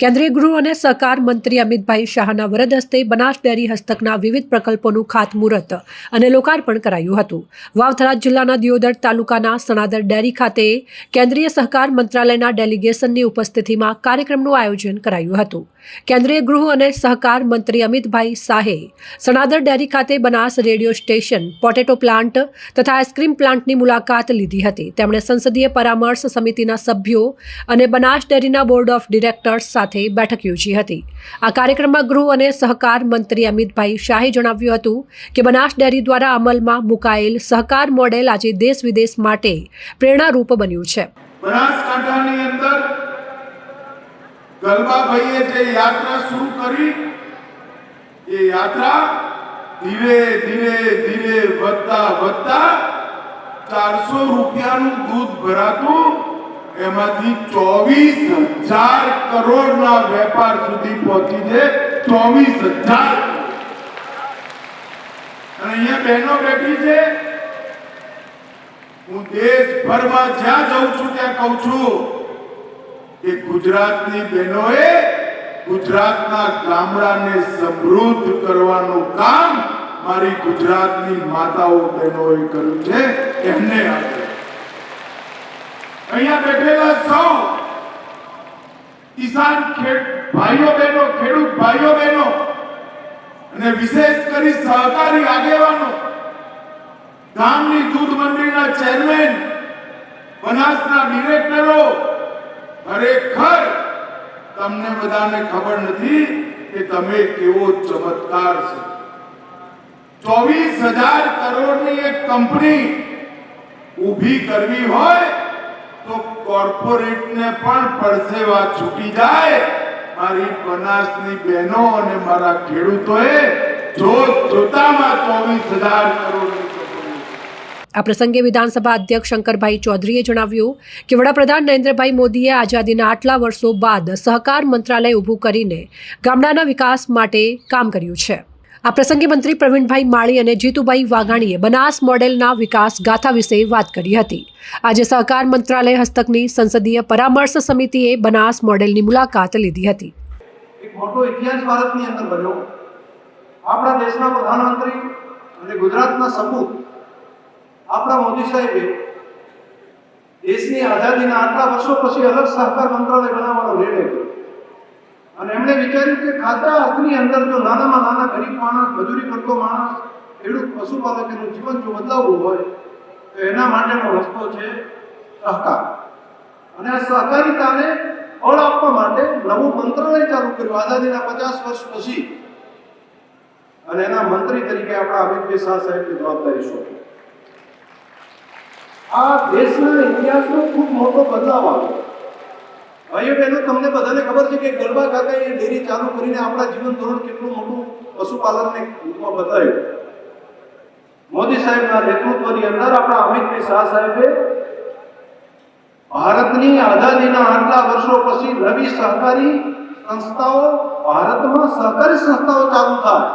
કેન્દ્રીય ગૃહ અને સહકાર મંત્રી અમિતભાઈ શાહના વરદ હસ્તે બનાસ ડેરી હસ્તકના વિવિધ પ્રકલ્પોનું ખાતમુહૂર્ત અને લોકાર્પણ કરાયું હતું. વાવથરા જિલ્લાના દિયોદર તાલુકાના સણાદર ડેરી ખાતે કેન્દ્રીય સહકાર મંત્રાલયના ડેલિગેશનની ઉપસ્થિતિમાં કાર્યક્રમનું આયોજન કરાયું હતું. કેન્દ્રીય ગૃહ અને સહકાર મંત્રી અમિતભાઈ શાહે સણાદર ડેરી ખાતે Banas radio station, potato plant તથા આઈસ્ક્રીમ પ્લાન્ટની મુલાકાત લીધી હતી. તેમણે સંસદીય પરામર્શ સમિતિના સભ્યો અને બનાસ ડેરીના બોર્ડ ઓફ ડિરેક્ટર્સ સાથે બેઠક યોજી હતી. આ કાર્યક્રમમાં ગૃહ અને સહકાર મંત્રી અમિતભાઈ શાહે જણાવ્યું હતું કે બનાસ ડેરી દ્વારા અમલમાં મુકાયેલ સહકાર મોડેલ આજે દેશ વિદેશ માટે પ્રેરણારૂપ બન્યું છે. ધીરે ધીરે ધીરે વધતા વધતા ચારસો રૂપિયાનું દૂધ ભરાતું એમાંથી ચોવીસ હજાર કરોડ ના વેપાર સુધી પહોંચી છે. ચોવીસ હજાર. અને અહીંયા બહેનો બેઠી છે. હું દેશભરમાં જ્યાં જઉં છું ત્યાં કહું છું કે ગુજરાતની બહેનોએ ગુજરાતના ગામડાને સમૃદ્ધ કરવાનું કામ મારી ગુજરાતની માતાઓ બહેનોએ કર્યું છે. એમને આપે અહીંયા બેઠેલા સૌ કિસાન ભાઈઓ બહેનો, ખેડૂત ભાઈઓ બહેનો અને વિશેષ કરી સહકારી આગેવાનો, ગામની દૂધ મંડળીના ચેરમેન, બનાસના ડિરેક્ટરો, ખરેખર તમને બધાને ખબર નથી કે તમે કેવો ચમત્કાર છે. ચોવીસ હજાર કરોડની એક કંપની ઊભી કરવી હોય તો કોર્પોરેટને પણ પરસેવા છૂટી જાય. મારી બનાસની બહેનો અને મારા ખેડૂતોએ જોત જોતામાં ચોવીસ હજાર કરોડ આ પ્રસંગે વિધાનસભા અધ્યક્ષ શંકરભાઈ ચૌધરીએ જણાવ્યું કે વડાપ્રધાન નરેન્દ્રભાઈ મોદીએ આઝાદીના આટલા વર્ષો બાદ સહકાર મંત્રાલય ઊભું કરીને ગામડાના વિકાસ માટે કામ કર્યું છે. આ પ્રસંગે મંત્રી પ્રવીણભાઈ માળી અને જીતુભાઈ વાઘાણીએ બનાસ મોડેલના વિકાસ ગાથા વિશે વાત કરી હતી. આજે સહકાર મંત્રાલય હસ્તકની સંસદીય પરામર્શ સમિતિએ બનાસ મોડેલની મુલાકાત લીધી હતી. એક મોટો ઇતિહાસ ભારતની અંદર બન્યો. આપણા દેશના પ્રધાનમંત્રી અને ગુજરાતના સપૂત આપણા મોદી સાહેબે દેશની આઝાદીના આટલા વર્ષો પછી અલગ સહકાર મંત્રાલય બનાવવાનો નિર્ણય કર્યો. અને એમણે વિચાર્યું કે ખાતા હાથની અંદર જો નાનામાં નાના ગરીબ માણસ, મજૂરી કરતો માણસ, ખેડૂત પશુપાલક એનું જીવન જો બદલાવવું હોય, તો એના માટેનો રસ્તો છે સહકાર. અને આ સહકારિતાને ફળ આપવા માટે નવું મંત્રાલય ચાલુ કર્યું આઝાદીના પચાસ વર્ષ પછી. અને એના મંત્રી તરીકે આપણા અમિતભાઈ શાહ સાહેબની જવાબદારી સોંપી. આ દેશના ઇતિહાસનો ખૂબ મોટો બદલાવ આવ્યો. ભાઈઓ પહેલું તમને બધાને ખબર છે કે ગરબા કાકાએ ડેરી ચાલુ કરીને આપણા જીવન ધોરણ કેટલું મોટું પશુપાલનને રૂપમાં બતાવ્યું. મોદી સાહેબના નેતૃત્વની અંદર આપણા અમિતભાઈ શાહ સાહેબે ભારતની આઝાદીના આટલા વર્ષો પછી નવી સહકારી સંસ્થાઓ ભારતમાં સહકારી સંસ્થાઓ ચાલુ થાય.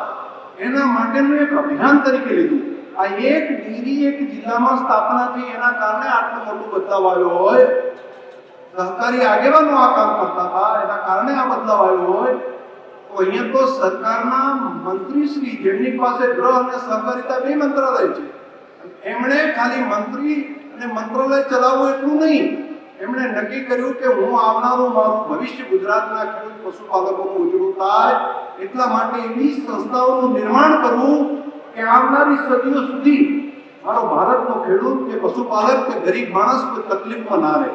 એના માટેનું એક અભિયાન તરીકે લીધું. આ એક ડિગ્રી એક જિલ્લામાં સ્થાપના થઈ એના કારણે આટલો મોટો બદલાવ આવ્યો હોય. સહકારી આગેવાનો આ કામ કરતા હતા. એના કારણે આ બદલાવ આવ્યો હોય. તો અહીંયા તો સરકારના મંત્રી શ્રી જેમની પાસે ગ્રહ અને સહકારિતા બે મંત્રાલય છે. એમણે ખાલી મંત્રી અને મંત્રાલય ચલાવવું એટલું નહીં. એમણે નક્કી કર્યું કે હું આવનારું મારું ભવિષ્ય ગુજરાતના ખેડૂત પશુપાલકોનું ઉજળું થાય. એટલા માટે એવી સંસ્થાઓનું નિર્માણ કરવું કે આવનારી સદીઓ સુધી મારો ભારતનો ખેડૂત કે પશુપાલક કે ગરીબ માણસ કોઈ તકલીફમાં ના રહે.